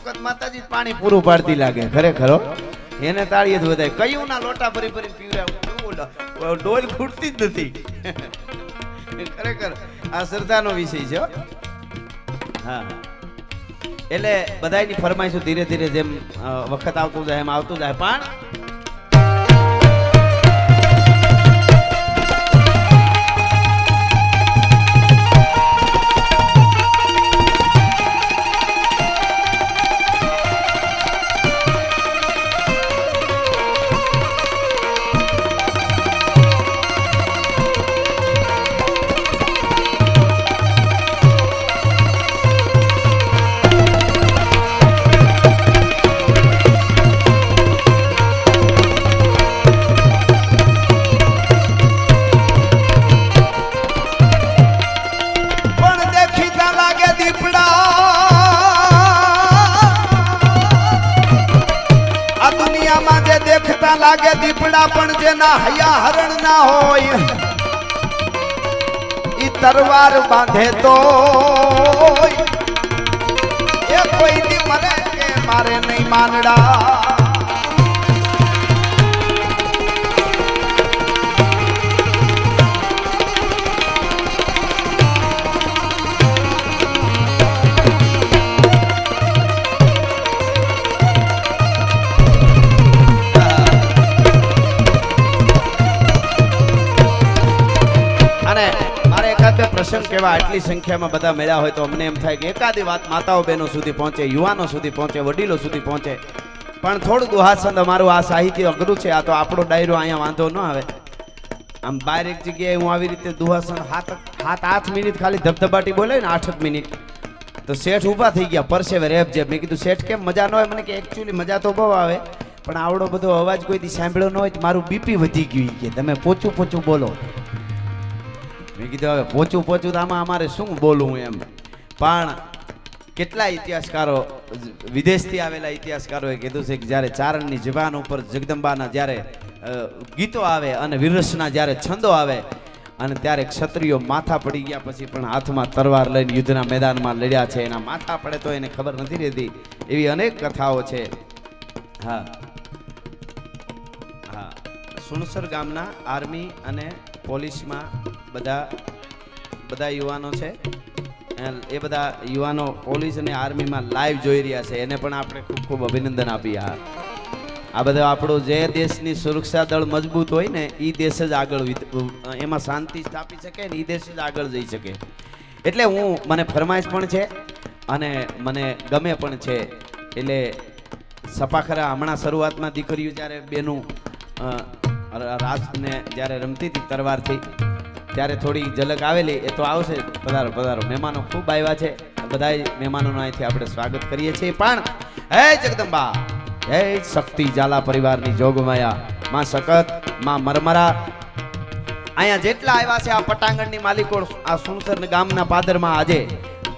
સખત માતાજી પાણી પૂરું પાડતી લાગે, ખરેખર. એને તાળીએ જ વધાય કયું ના લોટા ભરી ભરી પીવડાવું? ડોલ ખૂટતી જ નથી. ખરેખર આ શ્રદ્ધાનો વિષય છે, હા. એટલે બધાયની ફરમાઈશું ધીરે ધીરે જેમ વખત આવતું જાય એમ આવતું જાય. પણ લાગે દીપડા પણ જેના હયા હરણ ના હોય. ઈ તરવાર બાંધે તો એ કોઈ દી મરે કે મારે નહીં માનડા. પ્રસંગ કેવા આટલી સંખ્યામાં બધા મળ્યા હોય તો અમને એમ થાય કે એકાદી વાત માતાઓ બહેનો સુધી પહોંચે, યુવાનો સુધી પહોંચે, વડીલો સુધી પહોંચે. પણ થોડું દુહાસન અમારું આ સાહિત્ય અઘરું છે, આ તો આપણો ડાયરો અહીંયા વાંધો ન આવે. આમ બાર એક જગ્યાએ હું આવી રીતે દુહાસન હાથ હાથ આઠ મિનિટ ખાલી ધબધબાટી બોલે ને આઠ મિનિટ. તો શેઠ ઊભા થઈ ગયા પરસેવે રેપ જે મેં કીધું, શેઠ, કેમ મજા ન હોય મને કે એકચ્યુઅલી મજા તો બહુ આવે, પણ આવડો બધો અવાજ કોઈથી સાંભળ્યો ન હોય મારું બીપી વધી ગયું કે, તમે પોચું પોચું બોલો. મેં કીધું, હવે પોચું પોચું તો આમાં અમારે શું બોલવું એમ? પણ કેટલા ઇતિહાસકારો, વિદેશથી આવેલા ઇતિહાસકારોએ કીધું છે કે જ્યારે ચારણની જબાન ઉપર જગદંબાના જ્યારે ગીતો આવે અને વિરસના જ્યારે છંદો આવે અને ત્યારે ક્ષત્રિયો માથા પડી ગયા પછી પણ હાથમાં તરવાર લઈને યુદ્ધના મેદાનમાં લડ્યા છે, એના માથા પડે તો એને ખબર નથી રહેતી. એવી અનેક કથાઓ છે. હા. હા. સુણસર ગામના આર્મી અને પોલીસમાં બધા બધા યુવાનો છે. એ બધા યુવાનો પોલીસ અને આર્મીમાં લાઈવ જોઈ રહ્યા છે. એને પણ આપણે ખૂબ ખૂબ અભિનંદન આપીએ. હા આ બધા આપણો જે દેશની સુરક્ષા દળ મજબૂત હોય ને એ દેશ જ આગળ એમાં શાંતિ સ્થાપી શકે ને એ દેશ જ આગળ જઈ શકે. એટલે હું, મને ફરમાઈશ પણ છે અને મને ગમે પણ છે. એટલે સપાખરા હમણાં શરૂઆતમાં દીકરીઓ જ્યારે બેનું અ, ર- જ્યારે રમતી હતી તરવારથી ત્યારે થોડી ઝલક આવેલી એ તો આવશે. પધારો પધારો. મહેમાનો ખૂબ આવ્યા છે. બધા મહેમાનોનું અહીંથી આપણે સ્વાગત કરીએ છીએ. પણ હે જગદંબા હે શક્તિ ઝાલા પરિવારની જોગમાયા માં સખતમાં મરમરા. અહીંયા જેટલા આવ્યા છે આ પટાંગણની માલિકો આ સુણસર ગામના પાદરમાં આજે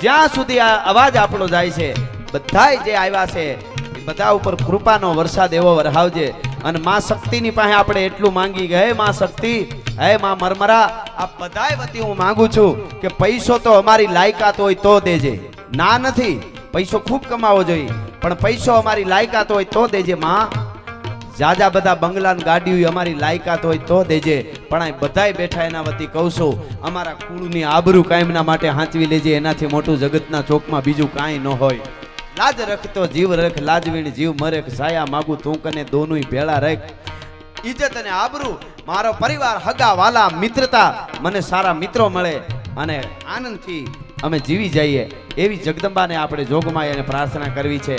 જ્યાં સુધી આ અવાજ આપણો જાય છે બધાય જે આવ્યા છે બધા ઉપર કૃપાનો વરસાદ એવો વરહાવજે. અને માં શક્તિની પાસે આપણે એટલું માંગી હે માં શક્તિ, હે માં મરમરા, આ બધાય વતી હું માંગુ છું કે પૈસો તો અમારી લાયકાત હોય તો દેજે. ના નથી, પૈસો ખૂબ કમાવો જોઈએ, પણ પૈસો અમારી લાયકાત હોય તો દેજે, માં. જાજા બધા બંગલા ગાડીઓ અમારી લાયકાત હોય તો દેજે, પણ આ બધાય બેઠા એના વતી કહું છું, અમારા કુળની આબરૂ કાયમના માટે હાંચવી લેજે, એનાથી મોટું જગતના ચોકમાં બીજું કાંઈ ન હોય. લાજ રખતો જીવ રખ લાજવીણ જીવ મરેખ સાયા માગું તું કને દોનું ભેળા રખ. ઇજ્જત અને આબરૂ, મારો પરિવાર હગા વાલા મિત્રતા, મને સારા મિત્રો મળે અને આનંદથી અમે જીવી જઈએ. એવી જગદંબાને આપણે જોગમાય અને પ્રાર્થના કરવી છે.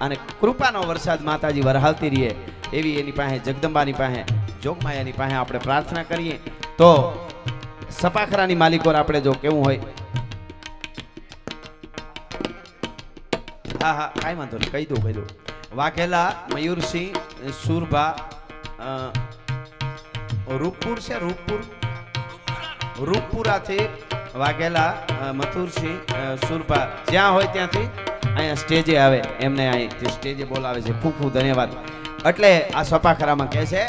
અને કૃપાનો વરસાદ માતાજી વરહાવતી રહીએ. એવી એની પાસે, જગદંબાની પાસે, જોગમાયાની પાસે આપણે પ્રાર્થના કરીએ. તો સપાખરાની માલિકોર આપણે જો કેવું હોય હા હા, કાંઈ વાંધો નહીં, કહી દઉં કહી દઉં વાઘેલા, મયુરસિંહ, સુરભા રૂપપુર છે, રૂપપુર? રૂપપુરાથી વાઘેલા મથુરસિંહ સુરભા જ્યાં હોય ત્યાંથી અહીંયા સ્ટેજે આવે. એમને અહીં સ્ટેજે બોલાવે છે. ખૂબ ખૂબ ધન્યવાદ. એટલે આ સપાખરામાં કહે છે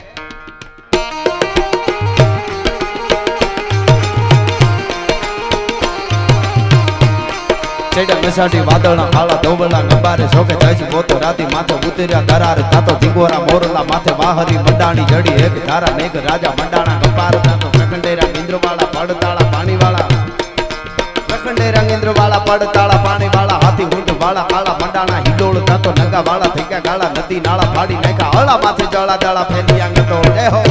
ચડ્યા મેસાટી, વાદળના કાળા ધોબળના ગંબારે શોકે જાય પોતો. રાતી માથે ઉતર્યા દરાર, થાતો ધીગોરા મોરલા માથે વાહરી, મંડાણી જડી એક ધારા, મેઘ રાજા, મંડાણા ગંબાર થાતો પ્રખંડેરા ઇન્દ્રવાળા પડતાળા, પાણીવાળા. પ્રખંડેરા ઇન્દ્રવાળા પડતાળા, પાણીવાળા, હાથી ઊંટ વાળા કાળા મંડાણા, હિડોળ, થાતો નગા વાળા થઈ ગયા ગાળા, નદી, નાળા, ફાડી નાખ્યા, હળા માથે જળા દાળા ફેલી આંગતો જય હો.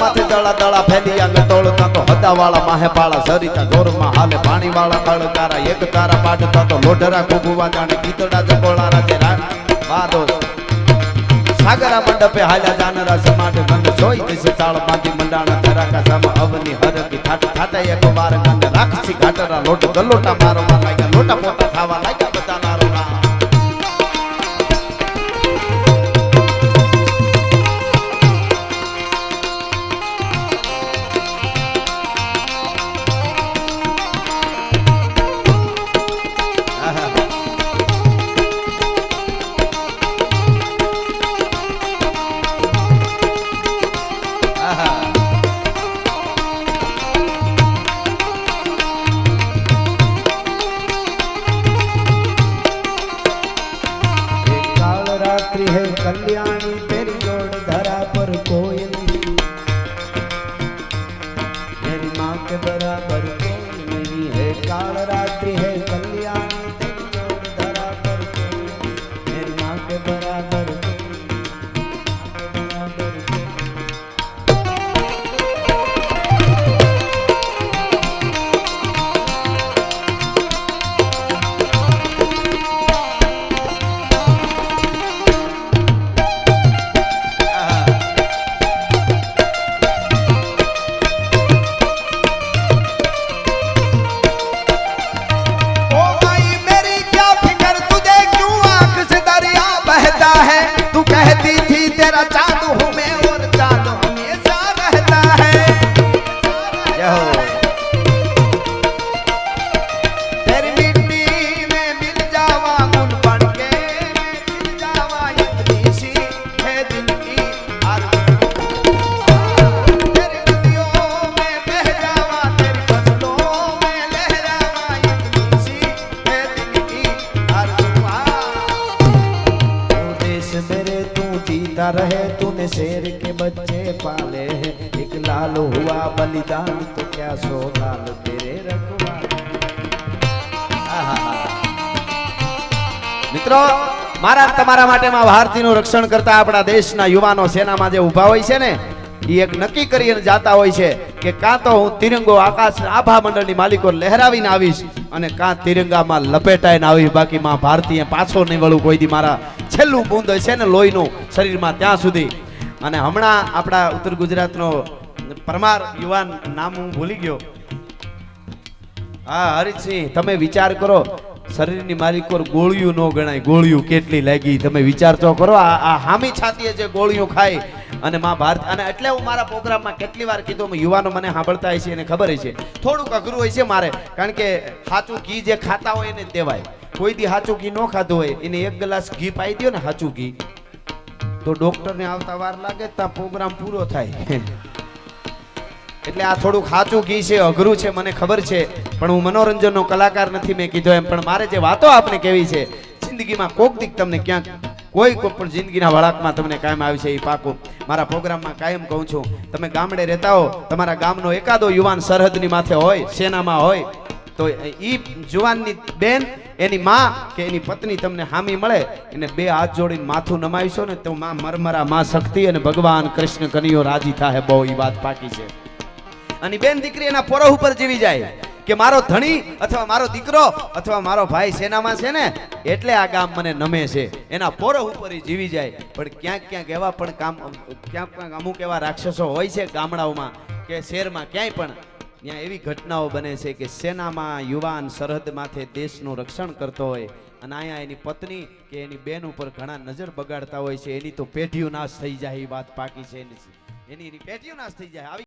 માથે દળા દળા ફેલી આગળ તોડતા હદા વાળા માહે પાળા સરિતા જોરમાં હાલે પાણી વાળા કળકારા એક તારા પાડતા તો લોઢરા કુકુવા જાણે ગીતડા જગોળા રાજે વાદો સાગરા મંડપે હાલ્યા જાનરા સમાટ ગંધ જોઈ દિશે તાળ બાંધી મંડાણા ધરાકા સમ અવની હરકી ઠાટ ઠાટા એક વાર ગંધ રાખસી ઘાટરા લોટ ગલોટા મારવા લાગ્યા, લોટા પોતા ખાવા લાગ્યા. रहे तूने शेर के बच्चे पाले हैं एक लाल हुआ बलिदान तो क्या सो लाल तेरे रखवा મિત્રો મારા ને તમારા માટે માં ભારતીનું રક્ષણ કરતા આપણા દેશના યુવાનો સેનામાં જે ઊભા હોય છે ને એ એક નક્કી કરીને જાતા હોય છે કે કાં તો હું તિરંગો આકાશ આભા મંડળની માલિકો લહેરાવીને આવીશ અને કાં તિરંગામાં લપેટાઈને આવીશ બાકી માં ભારતીય પાછો નહીં વળું કોઈ દી મારા છેલ્લું બૂંદ છે ને લોહીનું શરીરમાં ત્યાં સુધી. અને હમણાં આપણા ઉત્તર ગુજરાતનો પરમાર યુવાન નામ હું ભૂલી ગયો. હા, હરીશસિંહ, તમે વિચાર કરો શરીરની માલિકો ગોળીયું ન ગણાય. ગોળીયું કેટલી લાગી, તમે વિચાર તો કરો, આ હામી છાતીએ જે ગોળીયું ખાય અને માં ભારત અને એટલે હું મારા પ્રોગ્રામમાં કેટલી વાર કીધું યુવાનો મને સાંભળતા હોય છે એને ખબર છે. થોડુંક અઘરું હોય છે મારે, કારણ કે સાચું ઘી જે ખાતા હોય એને દેવાય. કોઈ દી સાચું ઘી ન ખાધું હોય, એને એક ગ્લાસ ઘી પાઈ દો ને સાચું ઘી. તો ડોક્ટરને આવતા વાર લાગે ત્યાં પ્રોગ્રામ પૂરો થાય. એટલે આ થોડું ખાચું ઘી છે, અઘરું છે, મને ખબર છે, પણ હું મનોરંજનનો કલાકાર નથી મેં કીધો એમ. પણ મારે જે વાતો આપને કેવી છે, જિંદગીમાં કોક દીક તમને ક્યાંક, કોઈ કોઈ પણ જિંદગીના વળાકમાં તમને કાયમ આવી છે એ પાકું. મારા પ્રોગ્રામમાં કાયમ કહું છું, તમે ગામડે રહેતા હો, તમારા ગામનો એકાદો યુવાન સરહદની માથે હોય સેનામાં હોય, તો એ જુવાનની બેન, એની માં કે એની પત્ની તમને હામી મળે, એને બે હાથ જોડીને માથું નમાવીશો ને તો માં મરમરા માં શક્તિ અને ભગવાન કૃષ્ણ કનિયો રાજી થાય બહુ એ વાત પાકી છે. અને બેન દીકરી એના પોરો ઉપર જીવી જાય કે મારો ધણી અથવા મારો દીકરો અથવા મારો ભાઈ સેનામાં છે ને, એટલે આ ગામ મને નમે છે. એના પોરો ઉપર જીવી જાય. પણ ક્યાંક ક્યાંક એવા પણ કામ, ક્યાંક ક્યાંક અમુક એવા રાક્ષસો હોય છે ગામડાઓમાં કે શહેરમાં ક્યાંય પણ, ત્યાં એવી ઘટનાઓ બને છે કે સેનામાં યુવાન સરહદ માથે દેશનું રક્ષણ કરતો હોય અને અહીંયા એની પત્ની કે એની બેન ઉપર ઘણા નજર બગાડતા હોય છે. એની તો પેઢીઓ નાશ થઈ જાય, એ વાત પાકી છે એની એની પેઢીઓ નાશ થઈ જાય. આવી